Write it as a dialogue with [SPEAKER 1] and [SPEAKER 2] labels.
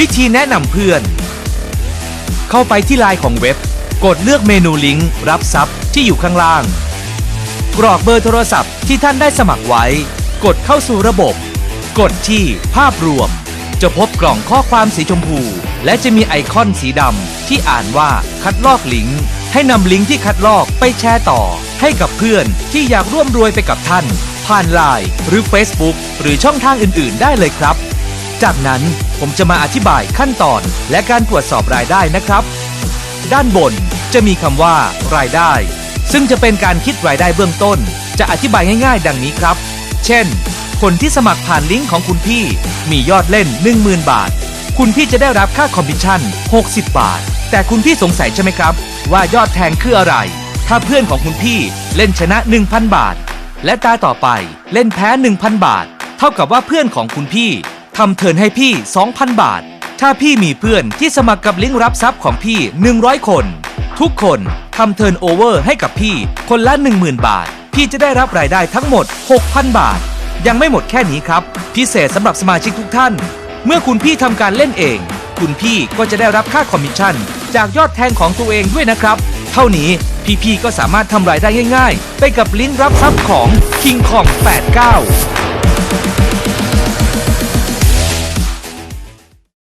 [SPEAKER 1] วิธีแนะนำเพื่อน เข้าไปที่ไลน์ของเว็บ กดเลือกเมนูลิงก์รับทรัพย์ที่อยู่ข้างล่าง กรอกเบอร์โทรศัพท์ที่ท่านได้สมัครไว้ กดเข้าสู่ระบบ กดที่ภาพรวม จะพบกล่องข้อความสีชมพู และจะมีไอคอนสีดำที่อ่านว่าคัดลอกลิงก์ให้นำลิงก์ที่คัดลอกไปแชร์ต่อ ให้กับเพื่อนที่อยากร่วมรวยไปกับท่าน ผ่านไลน์หรือ Facebook หรือช่องทางอื่น ๆ ได้เลยครับ จากนั้น ผมจะมาอธิบายขั้นตอนและการตรวจสอบรายได้นะครับ ด้านบนจะมีคำว่า รายได้ ซึ่งจะเป็นการคิดรายได้เบื้องต้น จะอธิบายง่ายๆ ดังนี้ครับ เช่น คนที่สมัครผ่านลิงก์ของคุณพี่มียอดเล่น 10,000 บาท คุณพี่จะได้รับค่าคอมมิชชั่น 60 บาท แต่คุณพี่สงสัยใช่ไหมครับ ว่ายอดแทงคืออะไร ถ้าเพื่อนของคุณพี่เล่นชนะ 1,000 บาท และตาต่อไปเล่นแพ้ 1,000 บาท เท่ากับว่าเพื่อนของคุณพี่ ทำเทิร์นให้พี่ 2,000 บาท ถ้าพี่มีเพื่อนที่สมัครกับลิงก์รับทรัพย์ของพี่ 100 คน ทุกคนทำเทิร์นโอเวอร์ให้กับพี่ คนละ 10,000 บาท พี่จะได้รับรายได้ทั้งหมด 6,000 บาท ยังไม่หมดแค่นี้ครับ พิเศษสำหรับสมาชิกทุกท่าน เมื่อคุณพี่ทำการเล่นเอง คุณพี่ก็จะได้รับค่าคอมมิชชั่น จากยอดแทงของตัวเองด้วยนะครับ เท่านี้พี่ๆก็สามารถทำรายได้ง่าย ๆ ไปกับลิงก์รับทรัพย์ของ King Kong 89